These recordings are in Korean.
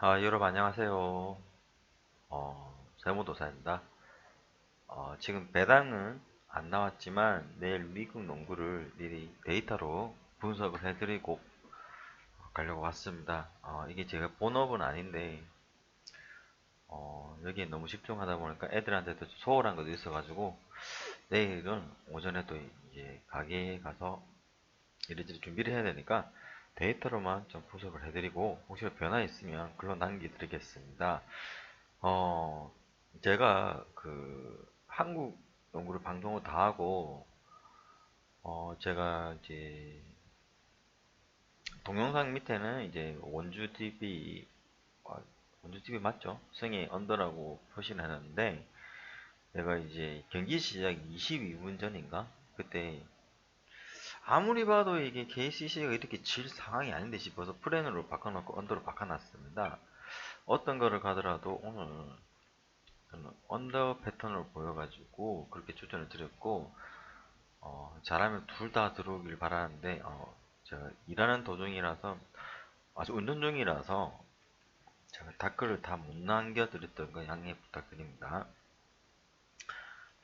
아, 여러분 안녕하세요. 어, 세모도사입니다. 어, 지금 배당은 안 나왔지만 내일 미국 농구를 미리 데이터로 분석을 해드리고 가려고 왔습니다. 어, 이게 제가 본업은 아닌데 어, 여기에 너무 집중하다 보니까 애들한테도 소홀한 것도 있어가지고 내일은 오전에 또 이제 가게에 가서 이리저리 준비를 해야 되니까 데이터로만 좀 분석을 해드리고 혹시 변화 있으면 글로 남겨드리겠습니다. 어, 제가 그 한국 농구를 방송을 다 하고 어, 제가 이제 동영상 밑에는 이제 원주 TV 어, 원주 TV 맞죠? 승의 언더라고 표시를 해놨는데 내가 이제 경기 시작 22분 전인가 그때 아무리 봐도 이게 KCC가 이렇게 질 상황이 아닌데 싶어서 프렌으로 바꿔놓고 언더로 바꿔놨습니다. 어떤 거를 가더라도 오늘 언더 패턴을 보여가지고 그렇게 추천을 드렸고 어, 잘하면 둘 다 들어오길 바라는데 어, 제가 일하는 도중이라서 아주 운전 중이라서 제가 댓글을 다 못 남겨드렸던 거 양해 부탁드립니다.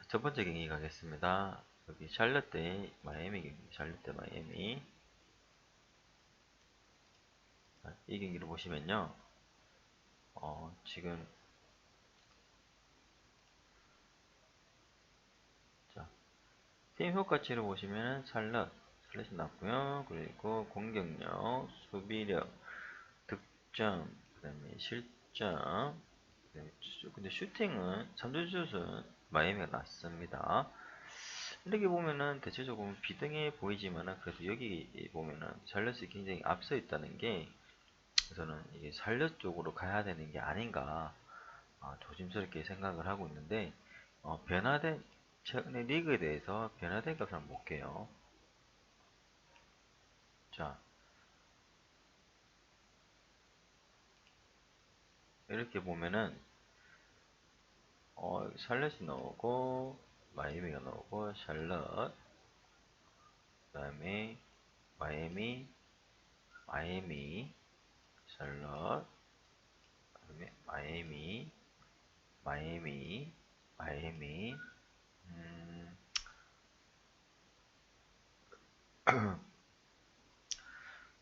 첫 번째 경기 가겠습니다. 여기 샬럿대 마이애미 경기, 샬럿대 마이애미. 이 경기를 보시면요, 어, 지금 자, 팀 효과치를 보시면 샬럿, 샬럿이 낮고요. 그리고 공격력, 수비력, 득점, 그 다음에 실점, 그다음에 근데 슈팅은 3점 슛은 마이애미가 낮습니다. 이렇게 보면은 대체적으로 비등해 보이지만은 그래도 여기 보면은 샬럿이 굉장히 앞서 있다는 게 저는 이게 샬럿 쪽으로 가야 되는 게 아닌가 어, 조심스럽게 생각을 하고 있는데 어, 변화된 최근의 리그에 대해서 변화된 것을 한번 볼게요. 자 이렇게 보면은 어, 샬럿이 나오고 마이애미가 나오고 샬럿. 그 다음에 마이애미 마이애미 샬럿. 그 다음에 마이애미 마이애미 마이애미. 음,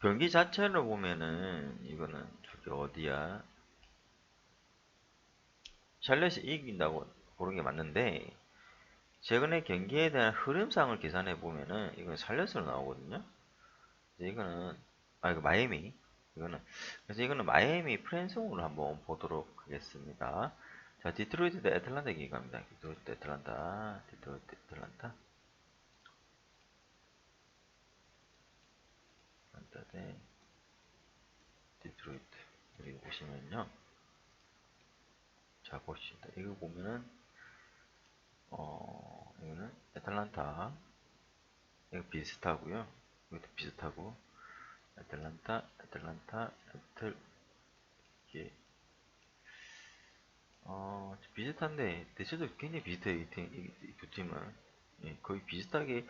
경기 자체를 보면은 이거는 저기 어디야? 샬럿이 이긴다고 보는 게 맞는데 최근에 경기에 대한 흐름상을 계산해 보면은 이건 살렸으로 나오거든요. 이거는 아 이거 마이애미 이거는 그래서 이거는 마이애미 프랜송으로 한번 보도록 하겠습니다. 자 디트로이트 대 애틀란타 경기갑니다. 디트로이트 대 애틀란타 디트로이트 대 애틀란타 애틀란타 대 디트로이트 여기 보시면요. 자 보십니다. 이거 보면은 어, 이거는 애틀란타. 이거 비슷하고요. 이것도 비슷하고. 애틀란타, 애틀란타, 애틀, 이게, 어, 비슷한데, 대체적으로 굉장히 비슷해요. 이, 팀, 이, 이 두 팀은. 예, 거의 비슷하게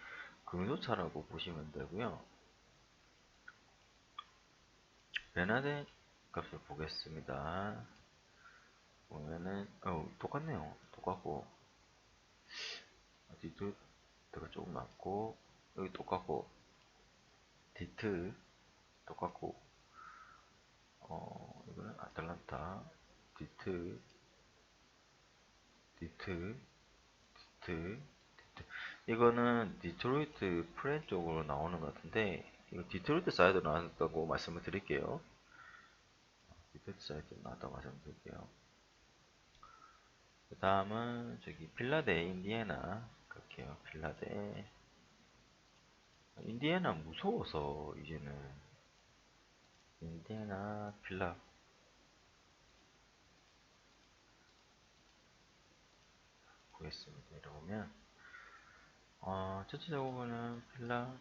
cường도차라고 보시면 되고요. 베나데 값을 보겠습니다. 보면은, 어, 똑같네요. 똑같고, 디트가 조금 낮고 여기 똑같고 디트 똑같고 어 이거는 아틀란타 디트 디트 디트 디트. 이거는 디트로이트 프렌 쪽으로 나오는 것 같은데 이거 디트로이트 사이드 나왔다고 말씀을 드릴게요. 디트로이트 사이드 나왔다고 말씀을 드릴게요 그 다음은 저기 필라데 인디애나. 갈게요. 필라데. 인디애나 무서워서 이제는. 인디애나 필라. 보겠습니다. 이러면. 어, 전체적으로는 필라.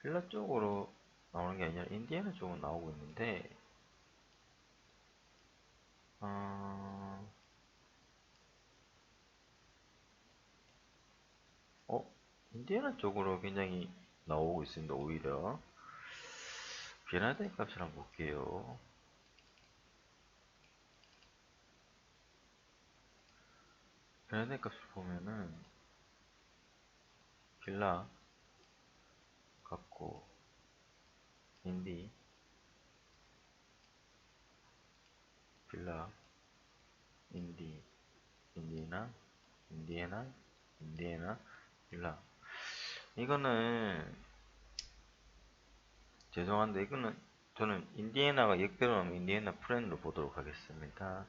필라 쪽으로 나오는 게 아니라 인디애나 쪽으로 나오고 있는데 어... 어? 인디애나 쪽으로 굉장히 나오고 있습니다. 오히려 변화된 값을 한번 볼게요. 변화된 값을 보면은 빌라 갖고 인디 빌라 인디 인디나 인디애나 인디애나 빌라. 이거는 죄송한데 이거는 저는 인디애나가 역배로 나오면 인디애나 프렌으로 보도록 하겠습니다.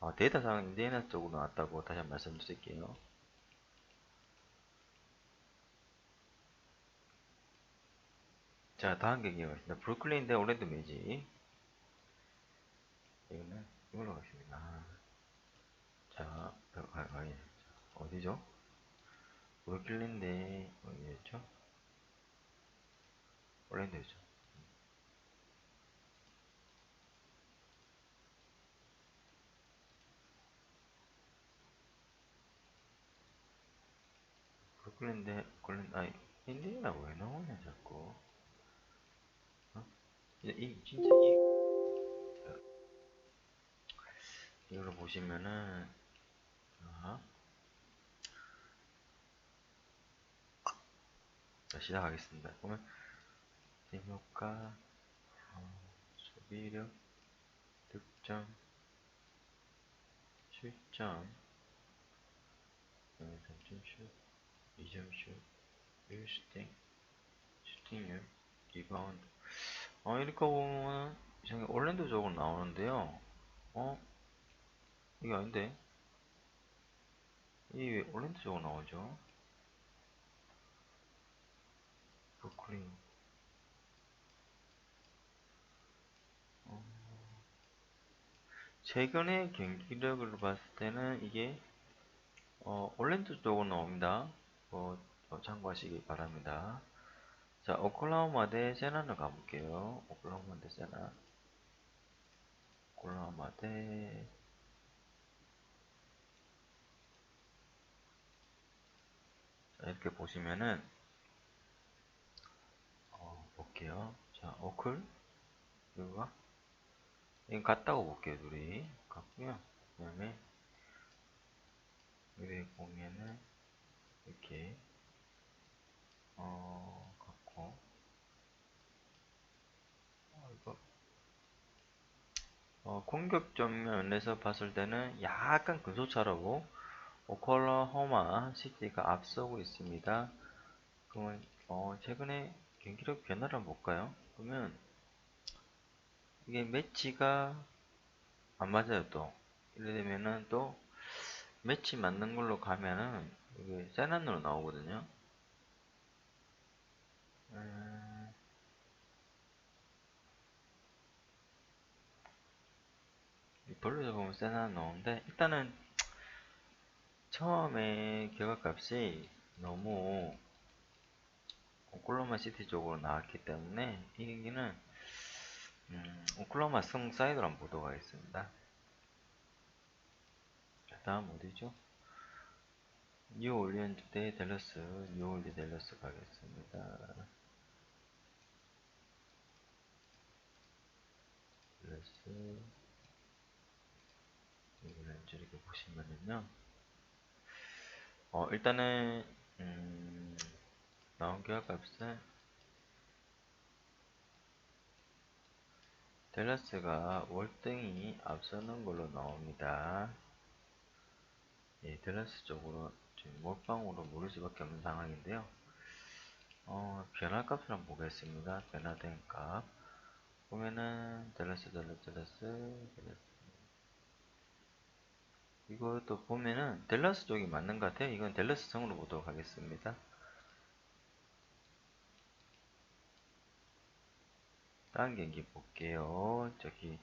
아, 데이터상 인디애나 쪽으로 나왔다고 다시 한번 말씀드릴게요. 자 다음 경기가 있습니다. 브루클린 대 오랜드 매지 이거는 이걸로 가겠습니다 자, 아, 아, 예. 어디죠? 대 어디였죠? 오랜드였죠 브루클린 대 오랜드 아니 인디애나 왜 나오냐 자꾸 어? 이, 이 진짜 이 자, 이걸로 보시면은 자, 자 시작하겠습니다. 재미효과 어, 소비력 득점 실점 3점 슛 2점 슛 1슈팅 슈팅률 리바운드 어 이렇게 보면 올랜도 쪽으로 나오는데요 어? 이게 아닌데 이게 왜 올랜도 쪽으로 나오죠? 브루클린 어, 최근의 경기력을 봤을 때는 이게 어, 올랜도 쪽으로 나옵니다. 뭐, 어, 참고하시기 바랍니다. 자, 오클라호마 대 세나를 가볼게요. 오클라호마 대 세나. 오클라호마 대 이렇게 보시면은 어, 볼게요. 자, 오클. 이거가? 이거 같다고 볼게요, 둘이. 같고요. 그 다음에 여기 보면은 이렇게 어 같고. 어, 이거. 어, 공격적 면에서 봤을 때는 약간 근소차라고 오클라호마 시티가 앞서고 있습니다. 그러면 어, 최근에 경기력 변화를 한번 볼까요? 그러면 이게 매치가 안 맞아요 또 이래 되면은 또 매치 맞는 걸로 가면은 이게 세난으로 나오거든요 음... 돌려서 보면 세난 나오는데 일단은 처음에 결과값이 너무 오클라호마 시티 쪽으로 나왔기 때문에 이 경기는 음, 오클라호마 승 사이드로 한번 보도록 하겠습니다. 다음 어디죠? 뉴올리언즈 대 델러스 뉴올리 델러스 가겠습니다. 델러스 여기를 이렇게 보시면은요 어 일단은 음, 나온 결과값은 델러스가 월등히 앞서는 걸로 나옵니다. 예, 델러스 쪽으로 지금 몰빵으로 모를 수밖에 없는 상황인데요. 어, 변화값을 한번 보겠습니다. 변화된 값. 보면은 델러스, 델러스, 델러스, 델러스. 이것도 보면은 델러스 쪽이 맞는 것 같아요. 이건 델러스 성으로 보도록 하겠습니다. 다음 경기 볼게요. 저기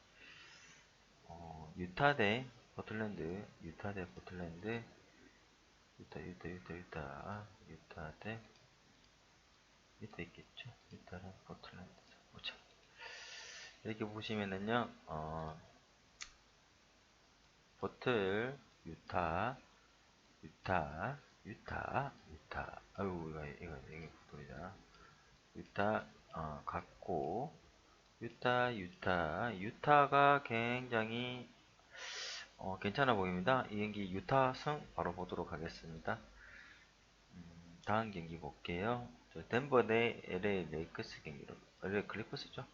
어, 유타 대 포틀랜드, 유타 대 포틀랜드, 유타, 유타, 유타, 유타, 유타 대 유타 있겠죠? 유타랑 포틀랜드 보자. 이렇게 보시면은요, 어, 포틀, 유타, 유타, 유타, 유타. 아유, 이거, 이거, 이게 포틀이잖아. 유타, 어, 같고, 유타, 유타, 유타가 굉장히 어, 괜찮아 보입니다. 이 경기 유타승 바로 보도록 하겠습니다. 음, 다음 경기 볼게요. 저 덴버 대 LA 레이커스 경기로 LA 클리퍼스죠.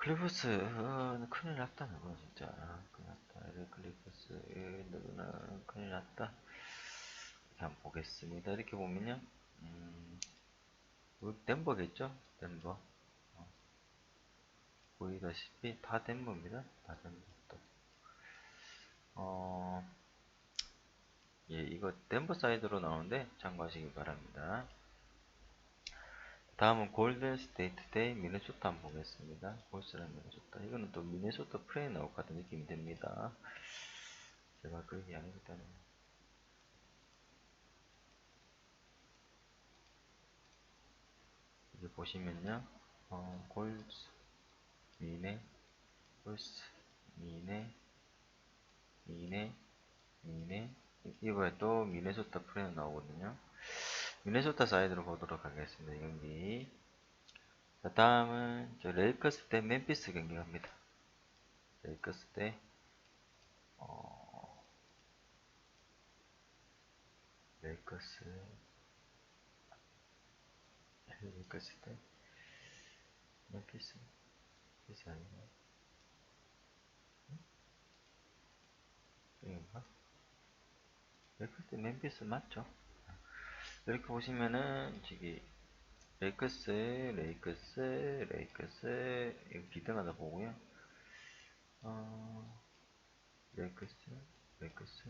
클리퍼스 큰일 났다 누구 진짜 큰일 났다 LA 클리퍼스 누구는 큰일 났다 이렇게 한번 보겠습니다. 이렇게 보면요. 음, 이거 덴버겠죠? 덴버 어. 보이다시피 다 덴버입니다. 다 덴버 또. 어, 예, 이거 덴버 사이드로 나오는데 참고하시기 바랍니다. 다음은 골든 스테이트 대 미네소타 한번 보겠습니다. 골스랑 미네소타. 이거는 또 미네소타 프레이 나올 것 같은 느낌이 듭니다. 제가 그렇게 아니기 때문에. 이제 보시면요. 어, 골스, 미네, 골스, 미네, 미네, 미네. 이번에 또 미네소타 프레이 나오거든요. 미네소타 사이드로 보도록 하겠습니다. 경기. 자, 다음은 저 레이커스 대 멤피스 경기 갑니다. 레이커스 대 어, 레이커스 레이커스 대 멤피스 멤피스 아닌가? 이건가? 레이커스 대 멤피스 맞죠? 이렇게 보시면은 저기 레이커스, 레이커스, 레이커스 이거 비등하다 보고요. 어, 레이커스, 레이커스.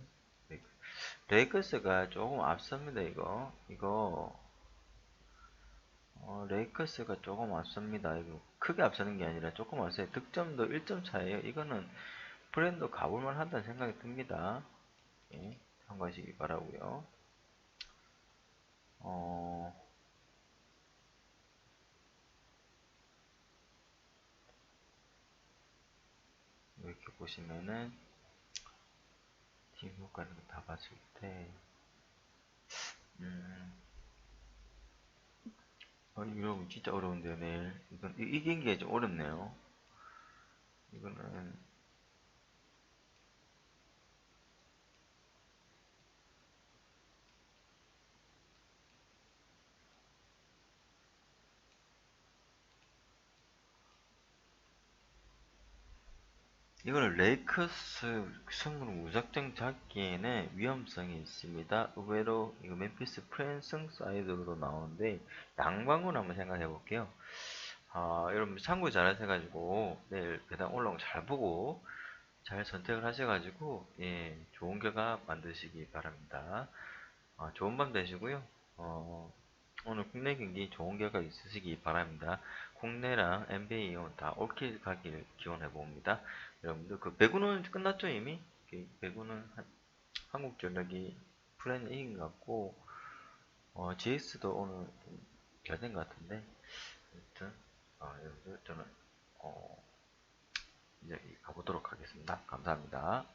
레이커스가 조금 앞섭니다. 이거, 이거 어, 레이커스가 조금 앞섭니다. 이거 크게 앞서는 게 아니라 조금 앞서요. 득점도 1점 차예요. 이거는 브랜드 가볼만 한다는 생각이 듭니다. 예, 참고하시기 바라고요. 어, 이렇게 보시면은 팀 효과 이런 거다 봤을 때, 음, 어, 이거 진짜 어려운데요, 내일. 이건, 이, 이 경기가 좀 어렵네요. 이거는, 이거는 레이커스 승으로 무작정 잡기에는 위험성이 있습니다. 의외로 이거 멤피스 프랜승 사이드로 나오는데 양방으로 한번 생각해 볼게요. 아, 여러분 참고 잘 하셔가지고 내일 배당 올라온 거 잘 보고 잘 선택을 하셔가지고 예, 좋은 결과 만드시기 바랍니다. 아, 좋은 밤 되시고요. 어, 오늘 국내 경기 좋은 결과 있으시기 바랍니다. 국내랑 NBA 다 올킬 가길 기원해 봅니다. 여러분들 그 배구는 끝났죠 이미? 그 배구는 한, 한국전력이 프렌 이긴 것 같고 어, GS도 오늘 잘 된 것 같은데 아무튼 어, 여러분들 저는 어, 이제 가보도록 하겠습니다. 감사합니다.